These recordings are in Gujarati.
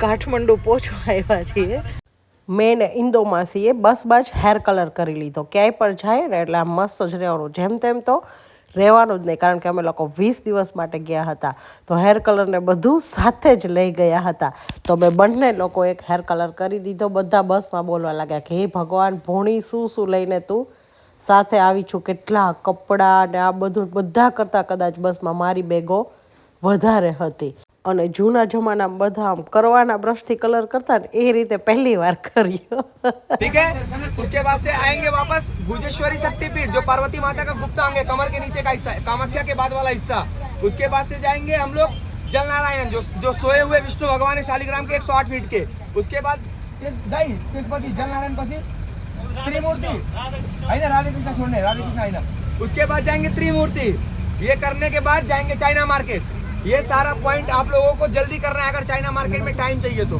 કાઠમંડુ પહોંચવા આવ્યા છીએ. મેં ને ઇન્દો માસીએ બસ બસ હેર કલર કરી લીધો. ક્યાંય પણ જાય ને એટલે આમ મસ્ત જ રહેવાનું. જેમ તેમ તો રહેવાનું જ નહીં, કારણ કે અમે લોકો વીસ દિવસ માટે ગયા હતા. તો હેર કલરને બધું સાથે જ લઈ ગયા હતા. તો મેં બંને લોકો એક હેર કલર કરી દીધો, બધા બસમાં બોલવા લાગ્યા કે, હે ભગવાન, ભોણી, શું શું લઈને તું સાથે આવી છું? કેટલા કપડાં ને આ બધું, બધા કરતાં કદાચ બસમાં મારી બેગો વધારે હતી. અને જૂના જમાનામાં બધા આમ કરવાના બ્રશથી કલર કરતા ને એ રીતે પહેલી વાર કર્યો ठीक है उसके बाद से आएंगे वापस भुजेश्वरी शक्तिपीठ जो पार्वती माता का गुप्त अंग है कमर के नीचे का हिस्सा है कामाख्या के बाद वाला हिस्सा उसके बाद से जाएंगे हम लोग जल नारायण जो जो सोए हुए विष्णु भगवान है शालिग्राम के 108 फीट के उसके बाद तेज- दाई तेजपति जल नारायण पसी त्रिमूर्ति आइना राधे कृष्णा छोड़ने राधे कृष्णा आइना उसके बाद जाएंगे त्रिमूर्ति ये करने के बाद जाएंगे चाइना मार्केट ये सारा पॉइंट आप लोगों को जल्दी करना है, अगर चाइना मार्केट में टाइम चाहिए तो।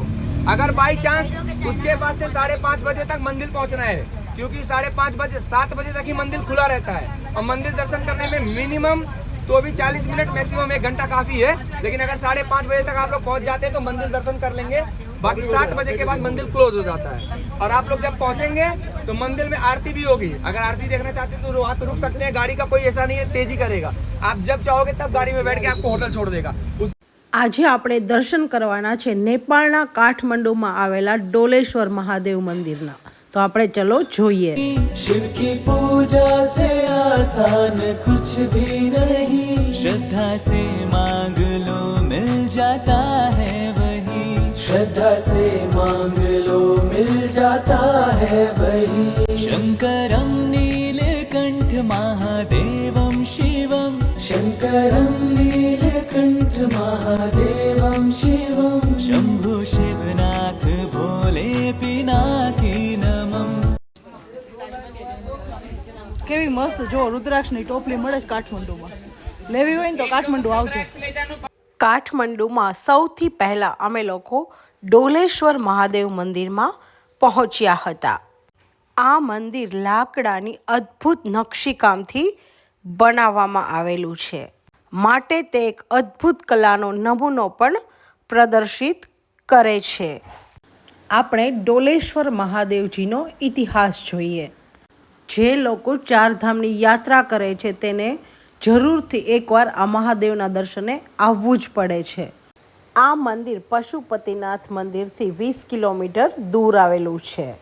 अगर बाई चांस उसके बाद से साढ़े पाँच बजे तक मंदिर पहुँचना है, क्योंकि साढ़े पाँच बजे, सात बजे तक ही मंदिर खुला रहता है, और मंदिर दर्शन करने में मिनिमम तो अभी चालीस मिनट मैक्सिमम एक घंटा काफ़ी है, लेकिन अगर साढ़े पाँच बजे तक आप लोग पहुँच जाते हैं तो मंदिर दर्शन कर लेंगे। बाकी सात बजे के बाद मंदिर क्लोज हो जाता है और आप लोग जब पहुंचेंगे तो मंदिर में आरती भी होगी अगर आरती देखना चाहते हैं तो वहाँ पे रुक सकते हैं गाड़ी का कोई ऐसा नहीं है तेजी करेगा आप जब चाहोगे तब गाड़ी में बैठ के आपको होटल छोड़ देगा उस આજે આપણે દર્શન કરવાના છે નેપાળના કાઠમંડુમાં આવેલા ડોલેશ્વર મહાદેવ મંદિરના તો આપણે ચલો જોઈએ शिव की पूजा से आसान कुछ भी नहीं श्रद्धा से मांग लो मिल जाता है वही श्रद्धा से मांग लो मिल जाता है वही शङ्करं नीलकण्ठ महादेवं शिवं शङ्करं नीलकण्ठ महादेवं शिवं शम्भु शिवनाथ भोले पिनाकी नमम् કેવી મસ્ત જો રુદ્રાક્ષની ટોપલી મળે છે કાઠમંડુમાં લેવી હોય ને તો કાઠમંડુ આવજો કાઠમંડુમાં સૌથી પહેલાં અમે લોકો ડોલેશ્વર મહાદેવ મંદિરમાં પહોંચ્યા હતા. આ મંદિર લાકડાની અદ્ભુત નકશીકામથી બનાવવામાં આવેલું છે. માટે તે એક અદ્ભુત કલાનો નમૂનો પણ પ્રદર્શિત કરે છે. આપણે ડોલેશ્વર મહાદેવજીનો ઇતિહાસ જોઈએ. જે લોકો ચારધામની યાત્રા કરે છે તેને જરૂરથી એકવાર આ મહાદેવના દર્શને આવવું જ પડે છે. આ મંદિર પશુપતિનાથ મંદિરથી વીસ કિલોમીટર દૂર આવેલું છે.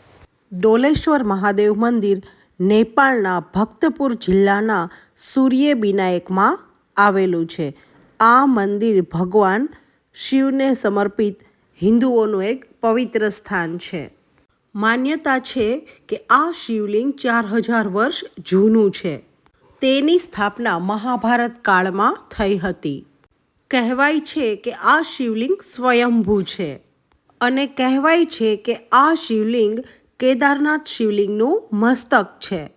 ડોલેશ્વર મહાદેવ મંદિર નેપાળના ભક્તપુર જિલ્લાના સૂર્યબિનાયકમાં આવેલું છે. આ મંદિર ભગવાન શિવને સમર્પિત હિન્દુઓનું એક પવિત્ર સ્થાન છે. માન્યતા છે કે આ શિવલિંગ ચાર હજાર વર્ષ જૂનું છે. તેની સ્થાપના મહાભારત કાળમાં થઈ હતી. કહેવાય છે કે આ શિવલિંગ સ્વયંભૂ છે અને કહેવાય છે કે આ શિવલિંગ કેદારનાથ શિવલિંગનું મસ્તક છે.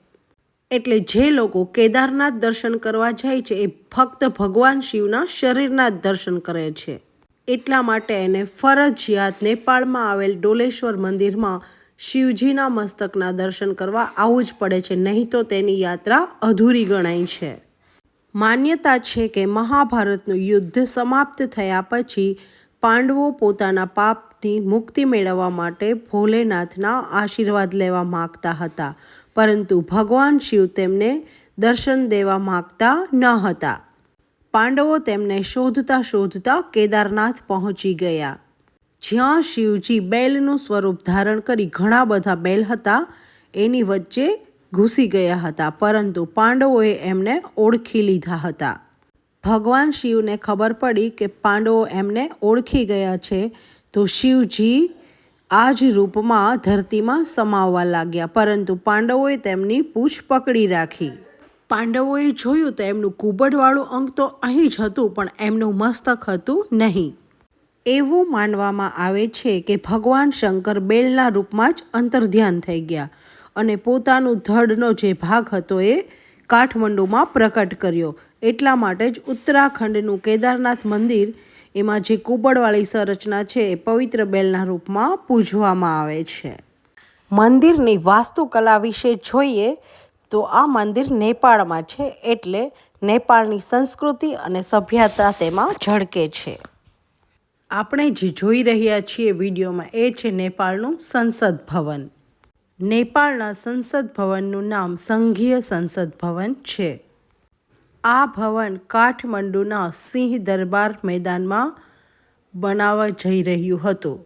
એટલે જે લોકો કેદારનાથ દર્શન કરવા જાય છે એ ફક્ત ભગવાન શિવના શરીરના જ દર્શન કરે છે. એટલા માટે એને ફરજિયાત નેપાળમાં આવેલ ડોલેશ્વર મંદિરમાં શિવજીના મસ્તકના દર્શન કરવા આવવું જ પડે છે, નહીં તો તેની યાત્રા અધૂરી ગણાય છે. માન્યતા છે કે મહાભારતનું યુદ્ધ સમાપ્ત થયા પછી પાંડવો પોતાના પાપની મુક્તિ મેળવવા માટે ભોલેનાથના આશીર્વાદ લેવા માગતા હતા, પરંતુ ભગવાન શિવ તેમને દર્શન દેવા માગતા ન હતા. પાંડવો તેમને શોધતા શોધતા કેદારનાથ પહોંચી ગયા. જ્યાં શિવજી બેલનું સ્વરૂપ ધારણ કરી ઘણા બધા બેલ હતા, એની વચ્ચે ઘૂસી ગયા હતા, પરંતુ પાંડવોએ એમને ઓળખી લીધા હતા. ભગવાન શિવને ખબર પડી કે પાંડવો એમને ઓળખી ગયા છે, તો શિવજી આ જ રૂપમાં ધરતીમાં સમાવવા લાગ્યા, પરંતુ પાંડવોએ તેમની પૂછ પકડી રાખી. પાંડવોએ જોયું તો એમનું કુબડવાળું અંગ તો અહીં જ હતું, પણ એમનું મસ્તક હતું નહીં. એવું માનવામાં આવે છે કે ભગવાન શંકર બેલના રૂપમાં જ અંતર્ધ્યાન થઈ ગયા અને પોતાનું ધડનો જે ભાગ હતો એ કાઠમંડુમાં પ્રકટ કર્યો. એટલા માટે જ ઉત્તરાખંડનું કેદારનાથ મંદિર, એમાં જે કુબડવાળી સંરચના છે એ પવિત્ર બેલના રૂપમાં પૂજવામાં આવે છે. મંદિરની વાસ્તુકલા વિશે જોઈએ તો આ મંદિર નેપાળમાં છે એટલે નેપાળની સંસ્કૃતિ અને સભ્યતા તેમાં ઝળકે છે. આપણે જે જોઈ રહ્યા છીએ વિડીયોમાં એ છે નેપાળનું સંસદ ભવન. નેપાળના સંસદ ભવનનું નામ સંઘીય સંસદ ભવન છે. આ ભવન કાઠમંડુના સિંહ દરબાર મેદાનમાં બનાવવા જઈ રહ્યું હતું.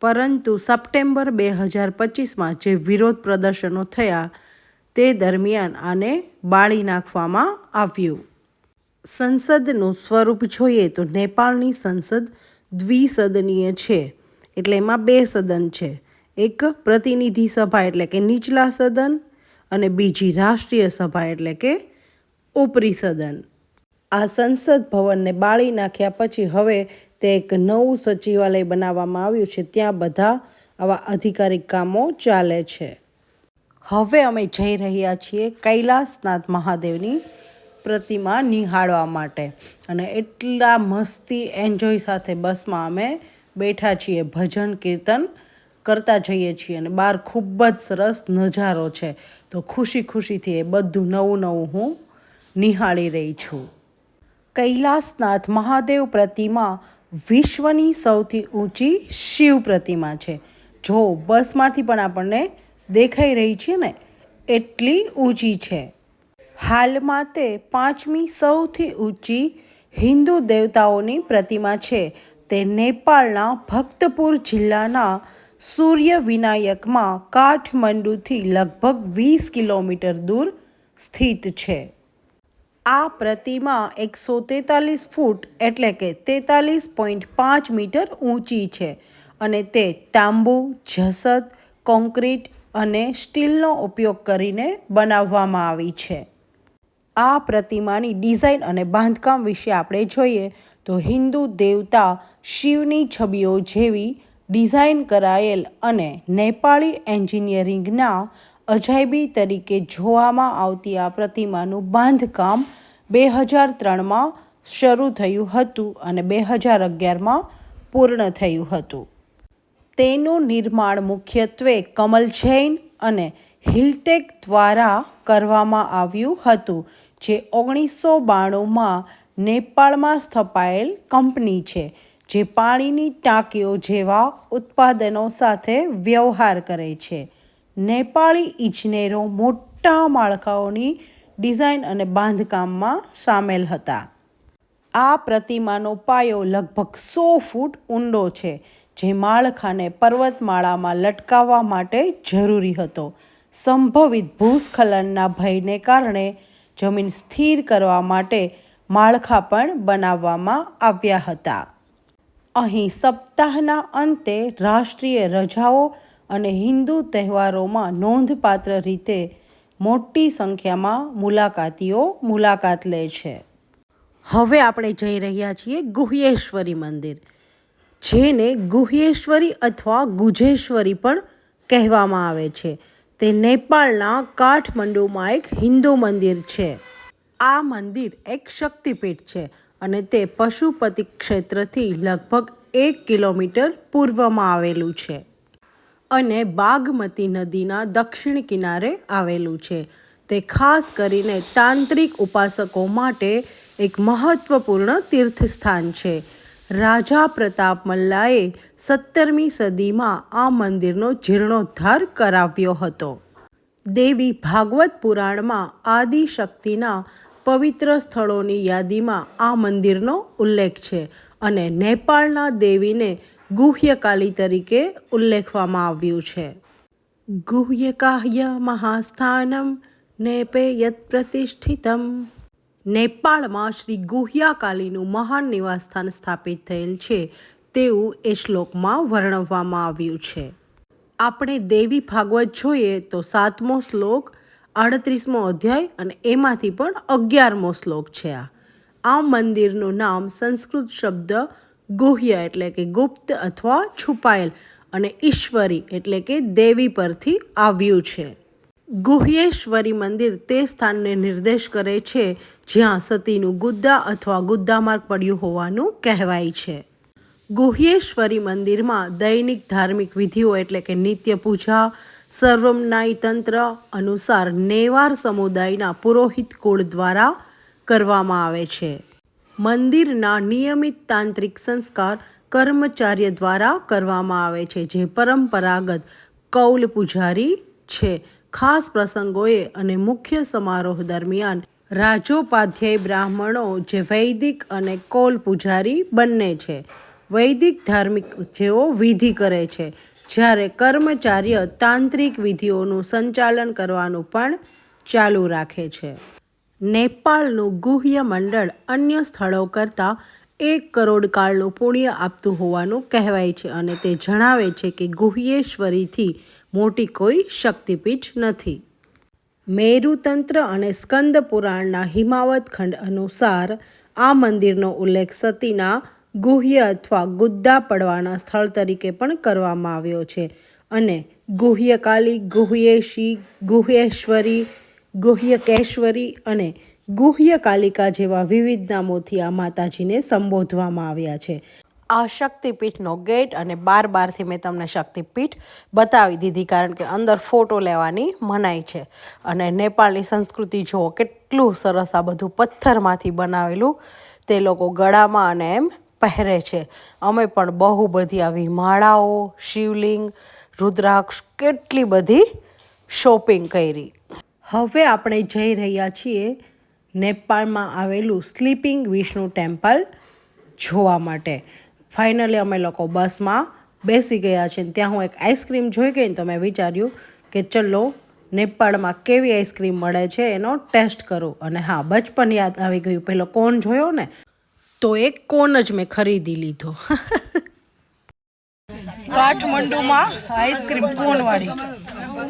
પરંતુ સપ્ટેમ્બર બે હજાર પચીસમાં જે વિરોધ પ્રદર્શનો થયા તે દરમિયાન આને બાળી નાખવામાં આવ્યું. સંસદનું સ્વરૂપ જોઈએ તો નેપાળની સંસદ દ્વિસદનીય છે. એટલે એમાં બે સદન છે. એક પ્રતિનિધિ સભા એટલે કે નીચલા સદન અને બીજી રાષ્ટ્રીય સભા એટલે કે ઉપરી સદન. આ સંસદ ભવનને બાળી નાખ્યા પછી હવે તે એક નવું સચિવાલય બનાવવામાં આવ્યું છે. ત્યાં બધા આવા અધિકારિક કામો ચાલે છે. હવે અમે જઈ રહ્યા છીએ કૈલાસનાથ મહાદેવની પ્રતિમા નિહાળવા માટે. અને એટલા મસ્તી એન્જોય સાથે બસમાં અમે બેઠા છીએ, ભજન, કીર્તન કરતા જઈએ છીએ. અને બહાર ખૂબ જ સરસ નજારો છે. તો ખુશી ખુશીથી એ બધું નવું નવું હું નિહાળી રહી છું. કૈલાસનાથ મહાદેવ પ્રતિમા વિશ્વની સૌથી ઊંચી શિવ પ્રતિમા છે. જો બસમાંથી પણ આપણને દેખાઈ રહી છે ને, એટલી ઊંચી છે. હાલમાં તે પાંચમી સૌથી ઊંચી હિન્દુ દેવતાઓની પ્રતિમા છે. તે નેપાળના ભક્તપુર જિલ્લાના સૂર્ય વિનાયકમાં કાઠમંડુથી લગભગ વીસ કિલોમીટર દૂર સ્થિત છે. આ પ્રતિમા એકસો તેતાલીસ ફૂટ એટલે કે તેતાલીસ પોઈન્ટ પાંચ મીટર ઊંચી છે અને તે તાંબુ જસત કોન્ક્રીટ અને સ્ટીલનો ઉપયોગ કરીને બનાવવામાં આવી છે. આ પ્રતિમાની ડિઝાઇન અને બાંધકામ વિશે આપણે જોઈએ તો હિન્દુ દેવતા શિવની છબીઓ જેવી ડિઝાઇન કરાયેલ અને નેપાળી એન્જિનિયરિંગના અજાયબી તરીકે જોવામાં આવતી આ પ્રતિમાનું બાંધકામ બે હજાર ત્રણમાં શરૂ થયું હતું અને બે હજાર અગિયારમાં પૂર્ણ થયું હતું. તેનું નિર્માણ મુખ્યત્વે કમલ જૈન અને હિલટેક દ્વારા કરવામાં આવ્યું હતું, જે ઓગણીસો બાણુંમાં નેપાળમાં સ્થપાયેલ કંપની છે, જે પાણીની ટાંકીઓ જેવા ઉત્પાદનો સાથે વ્યવહાર કરે છે. નેપાળી ઇજનેરો મોટા માળખાઓની ડિઝાઇન અને બાંધકામમાં સામેલ હતા. આ પ્રતિમાનો પાયો લગભગ સો ફૂટ ઊંડો છે, જે માળખાને પર્વતમાળામાં લટકાવવા માટે જરૂરી હતો. સંભવિત ભૂસ્ખલનના ભયને કારણે જમીન સ્થિર કરવા માટે માળખા પણ બનાવવામાં આવ્યા હતા. અહીં સપ્તાહના અંતે રાષ્ટ્રીય રજાઓ અને હિન્દુ તહેવારોમાં નોંધપાત્ર રીતે મોટી સંખ્યામાં મુલાકાતીઓ મુલાકાત લે છે. હવે આપણે જઈ રહ્યા છીએ ગુહ્યેશ્વરી મંદિર, જેને ગુહ્યેશ્વરી અથવા ગુજેશ્વરી પણ કહેવામાં આવે છે. તે નેપાળના કાઠમંડુમાં એક હિન્દુ મંદિર છે. આ મંદિર એક શક્તિપીઠ છે અને તે પશુપતિ ક્ષેત્રથી લગભગ એક કિલોમીટર પૂર્વમાં આવેલું છે અને બાગમતી નદીના દક્ષિણ કિનારે આવેલું છે. તે ખાસ કરીને તાંત્રિક ઉપાસકો માટે એક મહત્વપૂર્ણ તીર્થસ્થાન છે. રાજા પ્રતાપ મલ્લાએ સત્તરમી સદીમાં આ મંદિરનો જીર્ણોદ્ધાર કરાવ્યો હતો. દેવી ભાગવત પુરાણમાં આદિશક્તિના પવિત્ર સ્થળોની યાદીમાં આ મંદિરનો ઉલ્લેખ છે અને નેપાળના દેવીને ગુહ્યકાલી તરીકે ઉલ્લેખવામાં આવ્યું છે. ગુહ્યકાહ્ય મહાસ્થાનમ નેપે યત પ્રતિષ્ઠિતમ નેપાળમાં શ્રી ગુહ્યાકાલીનું મહાન નિવાસસ્થાન સ્થાપિત થયેલ છે. તેવું એ શ્લોકમાં વર્ણવવામાં આવ્યું છે. આપણે દેવી ભાગવત જોઈએ તો સાતમો શ્લોક, આડત્રીસમો અધ્યાય અને એમાંથી પણ અગિયારમો શ્લોક છે આ. આ મંદિરનું નામ સંસ્કૃત શબ્દ ગુહ્ય એટલે કે ગુપ્ત અથવા છુપાયેલ અને ઈશ્વરી એટલે કે દેવી પરથી આવ્યું છે. ગુહ્યેશ્વરી મંદિર તે સ્થાનને નિર્દેશ કરે છે, જ્યાં સતીનું ગુદ્દા અથવા ગુદ્દામાર્ગ પડ્યું હોવાનું કહેવાય છે. ગુહ્યેશ્વરી મંદિરમાં દૈનિક ધાર્મિક વિધિઓ એટલે કે નિત્ય પૂજા સર્વમનાય તંત્ર અનુસાર નેવાર સમુદાયના પુરોહિત કુળ દ્વારા કરવામાં આવે છે. મંદિરના નિયમિત તાંત્રિક સંસ્કાર કર્મચાર્ય દ્વારા કરવામાં આવે છે, જે પરંપરાગત કૌલ પૂજારી છે. ખાસ પ્રસંગોએ અને મુખ્ય સમારોહ દરમિયાન રાજોપાધ્યાય બ્રાહ્મણો જે વૈદિક અને કોલ પૂજારી બંને છે. વૈદિક ધાર્મિક જેઓ વિધિ કરે છે. જ્યારે કર્મચાર્ય તાંત્રિક વિધિઓનું સંચાલન કરવાનું પણ ચાલુ રાખે છે. નેપાળનું ગુહ્ય મંડળ અન્ય સ્થળો કરતાં એક કરોડ કાળનું પુણ્ય આપતું હોવાનું કહેવાય છે અને તે જણાવે છે કે ગુહ્યેશ્વરીથી મોટી કોઈ શક્તિપીઠ નથી. મેરુતંત્ર અને સ્કંદ પુરાણના હિમાવત ખંડ અનુસાર આ મંદિરનો ઉલ્લેખ સતીના ગુહ્ય અથવા ગુદ્દા પડવાના સ્થળ તરીકે પણ કરવામાં આવ્યો છે અને ગુહ્યકાલી, ગુહ્યેશી, ગુહ્યેશ્વરી, ગુહ્યકેશ્વરી અને ગુહ્ય કાલિકા જેવા વિવિધ નામોથી આ માતાજીને સંબોધવામાં આવ્યા છે. આ શક્તિપીઠનો ગેટ અને બાર બારથી મેં તમને શક્તિપીઠ બતાવી દીધી, કારણ કે અંદર ફોટો લેવાની મનાઈ છે. અને નેપાળની સંસ્કૃતિ જુઓ, કેટલું સરસ આ બધું પથ્થરમાંથી બનાવેલું, તે લોકો ગળામાં અને એમ પહેરે છે. અમે પણ બહુ બધી આવી માળાઓ, શિવલિંગ, રુદ્રાક્ષ, કેટલી બધી શોપિંગ કરી. હવે આપણે જઈ રહ્યા છીએ નેપાળમાં આવેલું સ્લીપિંગ વિષ્ણુ ટેમ્પલ જોવા માટે. ફાઇનલી અમે લોકો બસમાં બેસી ગયા છે. ને ત્યાં હું એક આઈસ્ક્રીમ જોઈ ગઈ ને તો મેં વિચાર્યું કે ચલો, નેપાળમાં કેવી આઈસ્ક્રીમ મળે છે એનો ટેસ્ટ કરું. અને હા, બચપન યાદ આવી ગયું. પહેલો કોન જોયો ને, તો એક કોન જ મેં ખરીદી લીધો. કાઠમંડુમાં આઈસ્ક્રીમ કોનવાળી.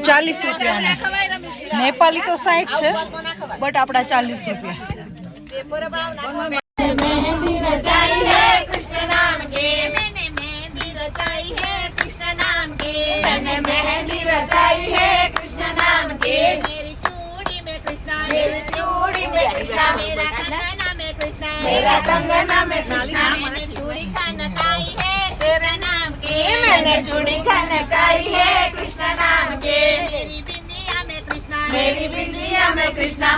ચાલીસ રૂપિયાની. નેપાલી તો સાઠ છે બટ આપણા ચાલીસ રૂપિયા. मैंने मेहंदी रचाई है कृष्ण नाम के। मैंने मेहंदी रचाई है कृष्ण नाम के। मेरी चूड़ी में कृष्णा मेरी चूड़ी में कृष्णा। मेरा कंगना में कृष्णा मेरा कंगना में कृष्णा मैंने चूड़ी खनकाई है तेरे नाम के। मैंने चूड़ी खनकाई है कृष्ण नाम के। मेरी बिंदिया में कृष्णा मेरी बिंदिया कृष्णा में कृष्णा।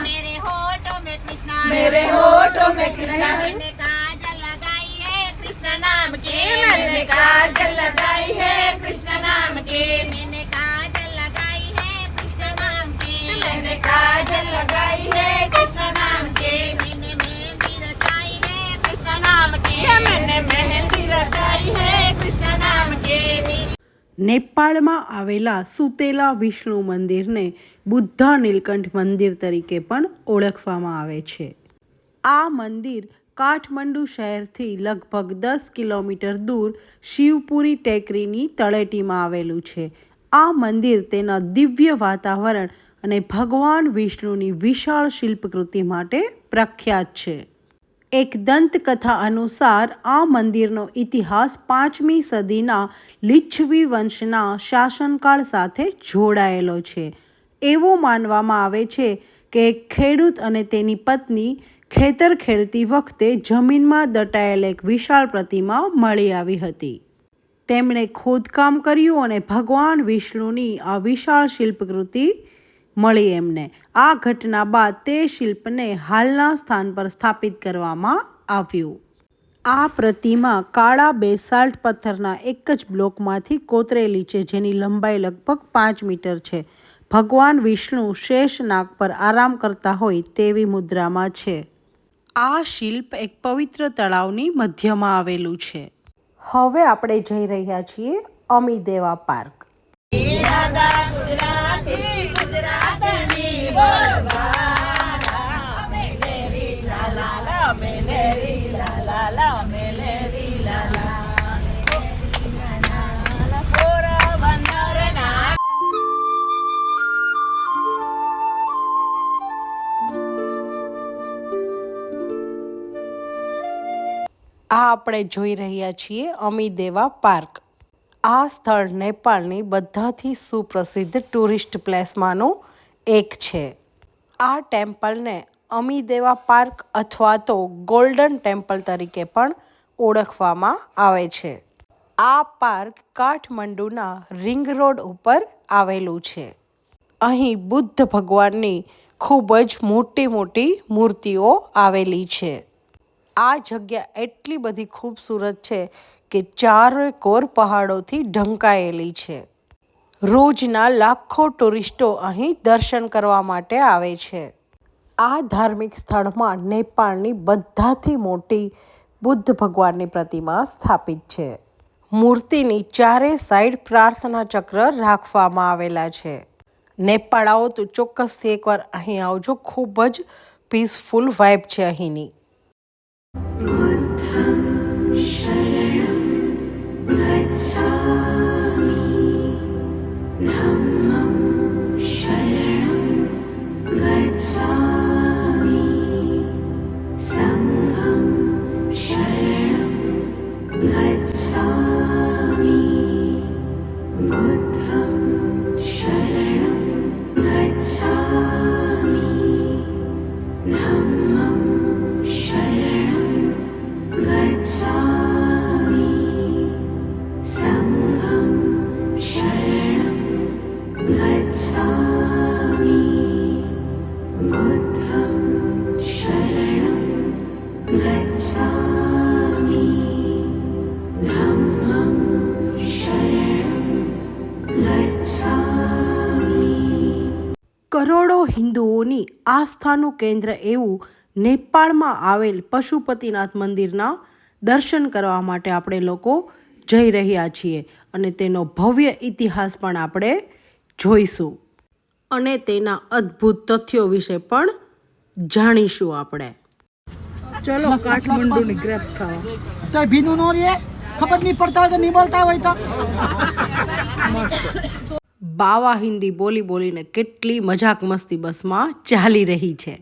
मेरे होठों में कृष्णा मैंने काजल लगाई है कृष्ण नाम के मैंने काजल लगाई है कृष्ण नाम के मैंने काजल लगाई है कृष्ण नाम के मैंने काजल लगाई है कृष्ण नाम के मैंने मेहंदी रचाई है कृष्ण नाम के मैंने मेहंदी रचाई है कृष्ण नाम के मेरी નેપાળમાં આવેલા સુતેલા વિષ્ણુ મંદિરને બુદ્ધા નીલકંઠ મંદિર તરીકે પણ ઓળખવામાં આવે છે. આ મંદિર કાઠમંડુ શહેરથી લગભગ દસ કિલોમીટર દૂર શિવપુરી ટેકરીની તળેટીમાં આવેલું છે. આ મંદિર તેના દિવ્ય વાતાવરણ અને ભગવાન વિષ્ણુની વિશાળ શિલ્પકૃતિ માટે પ્રખ્યાત છે. એક દંતકથા અનુસાર આ મંદિરનો ઇતિહાસ પાંચમી સદીના લિચ્છવી વંશના શાસનકાળ સાથે જોડાયેલો છે. એવું માનવામાં આવે છે કે ખેડૂત અને તેની પત્ની ખેતર ખેડતી વખતે જમીનમાં દટાયેલ એક વિશાળ પ્રતિમા મળી આવી હતી. તેમણે ખોદકામ કર્યું અને ભગવાન વિષ્ણુની આ વિશાળ શિલ્પકૃતિ મળી એમને. આ ઘટના બાદ તે શિલ્પને હાલના સ્થાન પર સ્થાપિત કરવામાં આવ્યું. આ પ્રતિમા કાળા બેસાલ્ટ પથ્થરના એક જ બ્લોકમાંથી કોતરેલી છે, જેની લંબાઈ લગભગ પાંચ મીટર છે. ભગવાન વિષ્ણુ શેષ નાગ પર આરામ કરતા હોય તેવી મુદ્રામાં છે. આ શિલ્પ એક પવિત્ર તળાવની મધ્યમાં આવેલું છે. હવે આપણે જઈ રહ્યા છીએ અમીદેવા પાર્ક. આ આપણે જોઈ રહ્યા છીએ અમીદેવા પાર્ક. આ સ્થળ નેપાળની બધાથી સુપ્રસિદ્ધ ટુરિસ્ટ પ્લેસમાંનું એક છે. આ ટેમ્પલને અમીદેવા પાર્ક અથવા તો ગોલ્ડન ટેમ્પલ તરીકે પણ ઓળખવામાં આવે છે. આ પાર્ક કાઠમંડુના રિંગ રોડ ઉપર આવેલું છે. અહીં બુદ્ધ ભગવાનની ખૂબ જ મોટી મોટી મૂર્તિઓ આવેલી છે. આ જગ્યા એટલી બધી ખૂબસૂરત છે કે ચારે કોર પહાડોથી ઢંકાયેલી છે. રોજના લાખો ટુરિસ્ટો અહીં દર્શન કરવા માટે આવે છે. આ ધાર્મિક સ્થળમાં નેપાળની બધાથી મોટી બુદ્ધ ભગવાનની પ્રતિમા સ્થાપિત છે. મૂર્તિની ચારે સાઈડ પ્રાર્થના ચક્ર રાખવામાં આવેલા છે. નેપાળ આવો તો ચોક્કસથી એકવાર અહીં આવજો. ખૂબ જ પીસફુલ વાઇબ છે અહીંની. આસ્થાનું કેન્દ્ર એવું નેપાળમાં આવેલ પશુપતિનાથ મંદિરના દર્શન કરવા માટે આપણે લોકો જઈ રહ્યા છીએ અને તેનો ભવ્ય ઇતિહાસ પણ આપણે જોઈશું. અને તેના અદ્ભુત તથ્યો વિશે પણ જાણીશું આપણે. ચલો કાઠમંડુની ગ્રેપ્સ ખાવા. તો ભીનું નો રે ખબર નહીં પડતા હોય તો નહીં બોલતા હોય તો. બાવા હિન્દી બોલી બોલીને કેટલી મજાક મસ્તી બસમાં ચાલી રહી છે.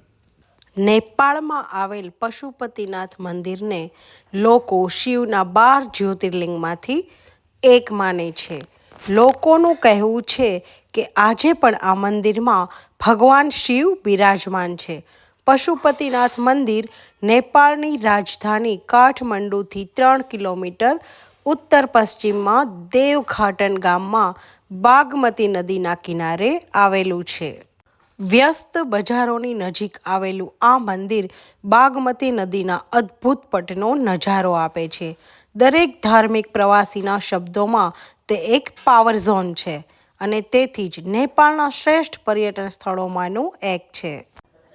નેપાળમાં આવેલ પશુપતિનાથ મંદિરને લોકો શિવના બાર જ્યોતિર્લિંગમાંથી એક માને છે. લોકોનું કહેવું છે કે આજે પણ આ મંદિરમાં ભગવાન શિવ બિરાજમાન છે. પશુપતિનાથ મંદિર નેપાળની રાજધાની કાઠમંડુથી ત્રણ કિલોમીટર ઉત્તર પશ્ચિમમાં દેવઘાટન ગામમાં બાગમતી નદીના કિનારે આવેલું છે. વ્યસ્ત બજારોની નજીક આવેલું આ મંદિર બાગમતી નદીના અદ્ભુત પટનો નજારો આપે છે. દરેક ધાર્મિક પ્રવાસીના શબ્દોમાં તે એક પાવર ઝોન છે અને તેથી જ નેપાળના શ્રેષ્ઠ પર્યટન સ્થળોમાંનું એક છે.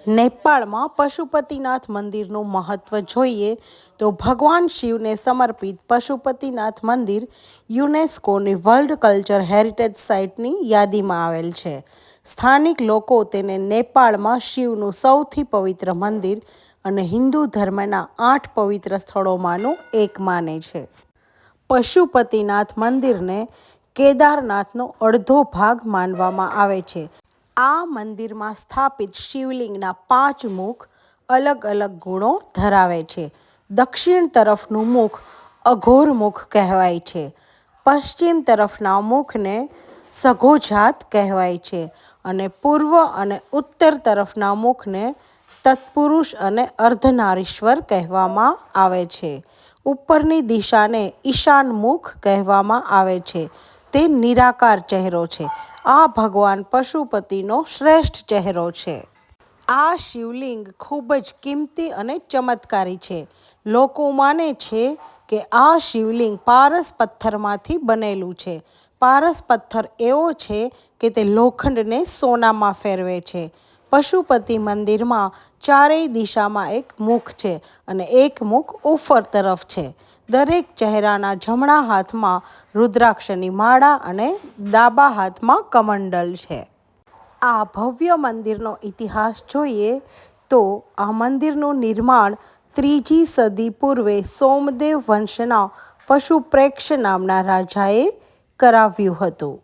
નેપાળમાં પશુપતિનાથ મંદિરનું મહત્ત્વ જોઈએ તો ભગવાન શિવને સમર્પિત પશુપતિનાથ મંદિર યુનેસ્કોની વર્લ્ડ કલ્ચર હેરિટેજ સાઇટની યાદીમાં આવેલ છે. સ્થાનિક લોકો તેને નેપાળમાં શિવનું સૌથી પવિત્ર મંદિર અને હિન્દુ ધર્મના આઠ પવિત્ર સ્થળોમાંનું એક માને છે. પશુપતિનાથ મંદિરને કેદારનાથનો અડધો ભાગ માનવામાં આવે છે. આ મંદિરમાં સ્થાપિત શિવલિંગના પાંચ મુખ અલગ અલગ ગુણો ધરાવે છે. દક્ષિણ તરફનું મુખ અઘોર મુખ કહેવાય છે. પશ્ચિમ તરફના મુખને સઘોજાત કહેવાય છે અને પૂર્વ અને ઉત્તર તરફના મુખને તત્પુરુષ અને અર્ધનારીશ્વર કહેવામાં આવે છે. ઉપરની દિશાને ઈશાન મુખ કહેવામાં આવે છે. તે નિરાકાર ચહેરો છે. આ ભગવાન પશુપતિનો શ્રેષ્ઠ ચહેરો છે. આ શિવલિંગ ખૂબ જ કિંમતી અને ચમત્કારી છે. લોકો માને છે કે આ શિવલિંગ પારસ પથ્થરમાંથી બનેલું છે. પારસ પથ્થર એવો છે કે તે લોખંડને સોનામાં ફેરવે છે. પશુપતિ મંદિરમાં ચારેય દિશામાં એક મુખ છે અને એક મુખ ઉફર તરફ છે. દરેક ચહેરાના જમણા હાથમાં રુદ્રાક્ષની માળા અને ડાબા હાથમાં કમંડલ છે. આ ભવ્ય મંદિરનો ઇતિહાસ જોઈએ તો આ મંદિરનું નિર્માણ ત્રીજી સદી પૂર્વે સોમદેવ વંશના પશુપ્રેક્ષ નામના રાજાએ કરાવ્યું હતું.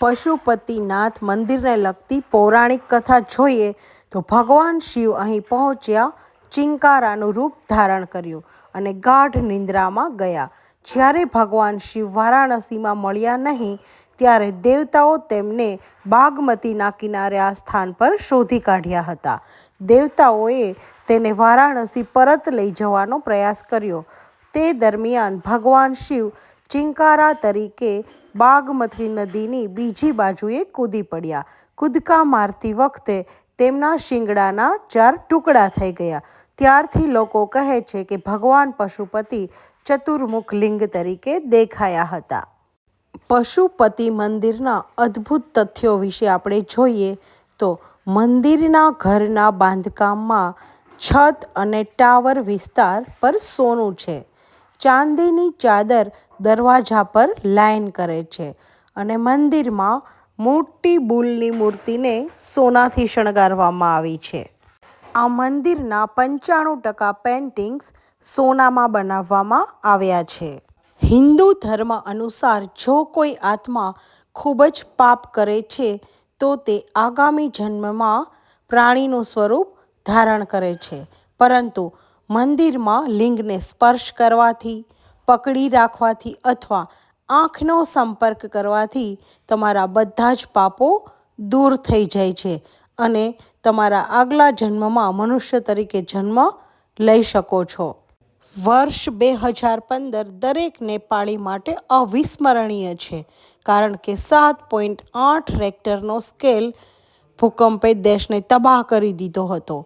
પશુપતિનાથ મંદિરને લગતી પૌરાણિક કથા જોઈએ તો ભગવાન શિવ અહીં પહોંચ્યા ચિંકારાનું રૂપ ધારણ કર્યું. અને ગાઢ નિંદ્રામાં ગયા. જ્યારે ભગવાન શિવ વારાણસીમાં મળ્યા નહીં, ત્યારે દેવતાઓ તેમને બાગમતીના કિનારે આ સ્થાન પર શોધી કાઢ્યા હતા. દેવતાઓએ તેને વારાણસી પરત લઈ જવાનો પ્રયાસ કર્યો. તે દરમિયાન ભગવાન શિવ ચિંકારા તરીકે બાગમતી નદીની બીજી બાજુએ કૂદી પડ્યા. કૂદકા મારતી વખતે તેમના શિંગડાના ચાર ટુકડા થઈ ગયા. ત્યારથી લોકો કહે છે કે ભગવાન પશુપતિ ચતુર્મુખ લિંગ તરીકે દેખાયા હતા. પશુપતિ મંદિરના અદ્ભુત તથ્યો વિશે આપણે જોઈએ તો મંદિરના ઘરના બાંધકામમાં છત અને ટાવર વિસ્તાર પર સોનું છે. ચાંદીની ચાદર દરવાજા પર લાઈન કરે છે અને મંદિરમાં મોટી બુલની મૂર્તિને સોનાથી શણગારવામાં આવી છે. આ મંદિરના પંચાણું ટકા પેન્ટિંગ્સ સોનામાં બનાવવામાં આવ્યા છે. હિન્દુ ધર્મ અનુસાર જો કોઈ આત્મા ખૂબ જ પાપ કરે છે, તો તે આગામી જન્મમાં પ્રાણીનું સ્વરૂપ ધારણ કરે છે. પરંતુ મંદિરમાં લિંગને સ્પર્શ કરવાથી, પકડી રાખવાથી અથવા આંખનો સંપર્ક કરવાથી તમારા બધા જ પાપો દૂર થઈ જાય છે અને તમારા આગલા જન્મમાં મનુષ્ય તરીકે જન્મ લઈ શકો છો. વર્ષ બે હજાર પંદર દરેક નેપાળી માટે અવિસ્મરણીય છે, કારણ કે સાત પોઈન્ટ આઠ રેક્ટરનો સ્કેલ ભૂકંપે દેશને તબાહ કરી દીધો હતો.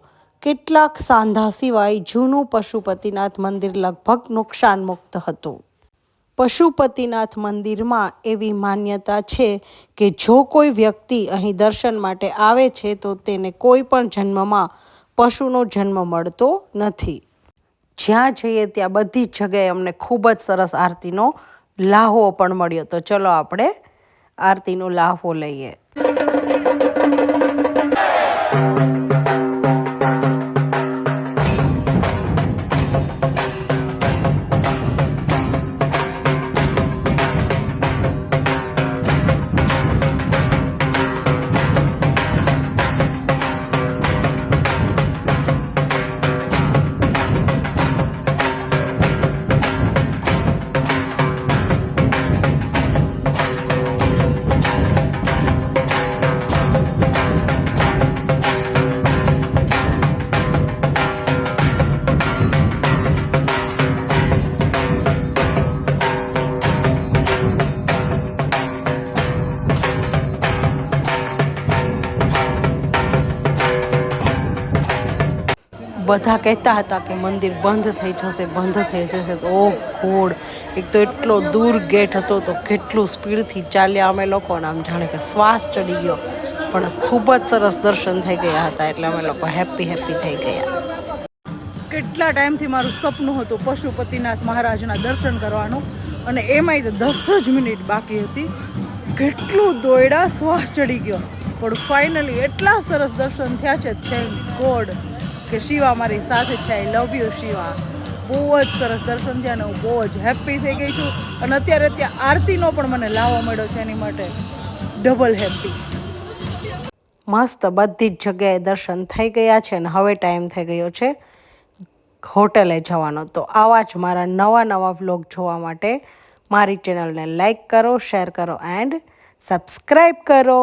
કેટલાક સાંધા સિવાય જૂનું પશુપતિનાથ મંદિર લગભગ નુકસાનમુક્ત હતું. પશુપતિનાથ મંદિરમાં એવી માન્યતા છે કે જો કોઈ વ્યક્તિ અહીં દર્શન માટે આવે છે, તો તેને કોઈ પણ જન્મમાં પશુનો જન્મ મળતો નથી. જ્યાં જઈએ ત્યાં બધી જ જગ્યાએ અમને ખૂબ જ સરસ આરતીનો લાહવો પણ મળ્યો. તો ચલો આપણે આરતીનો લાહવો લઈએ. બધા કહેતા હતા કે મંદિર બંધ થઈ જશે, બંધ થઈ જશે. તો ઓ ગોડ એક તો એટલો દૂર ગેટ હતો તો કેટલું સ્પીડથી ચાલ્યા અમે લોકોને આમ જાણે કે શ્વાસ ચડી ગયો. પણ ખૂબ જ સરસ દર્શન થઈ ગયા હતા, એટલે અમે લોકો હેપી હેપી થઈ ગયા. કેટલા ટાઈમથી મારું સપનું હતું પશુપતિનાથ મહારાજના દર્શન કરવાનું અને એમાંય તો દસ જ મિનિટ બાકી હતી. કેટલું દોયડા, શ્વાસ ચડી ગયો. પણ ફાઇનલી એટલા સરસ દર્શન થયા છે થેન્ક ગોડ કે શિવા મારી સાથે છે. I love you Shiva. બહુ જ સરસ દર્શન થયા હું બહુ જ હેપી થઈ ગઈ છું. અને અત્યારે ત્યાં આરતીનો પણ મને લાવો મળ્યો છે એની માટે. ડબલ હેપી મસ્ત બધી જ જગ્યાએ દર્શન થઈ ગયા છે અને હવે ટાઈમ થઈ ગયો છે હોટેલે જવાનો. તો આવા જ મારા નવા નવા વ્લોગ જોવા માટે મારી ચેનલને લાઈક કરો શેર કરો એન્ડ સબસ્ક્રાઈબ કરો.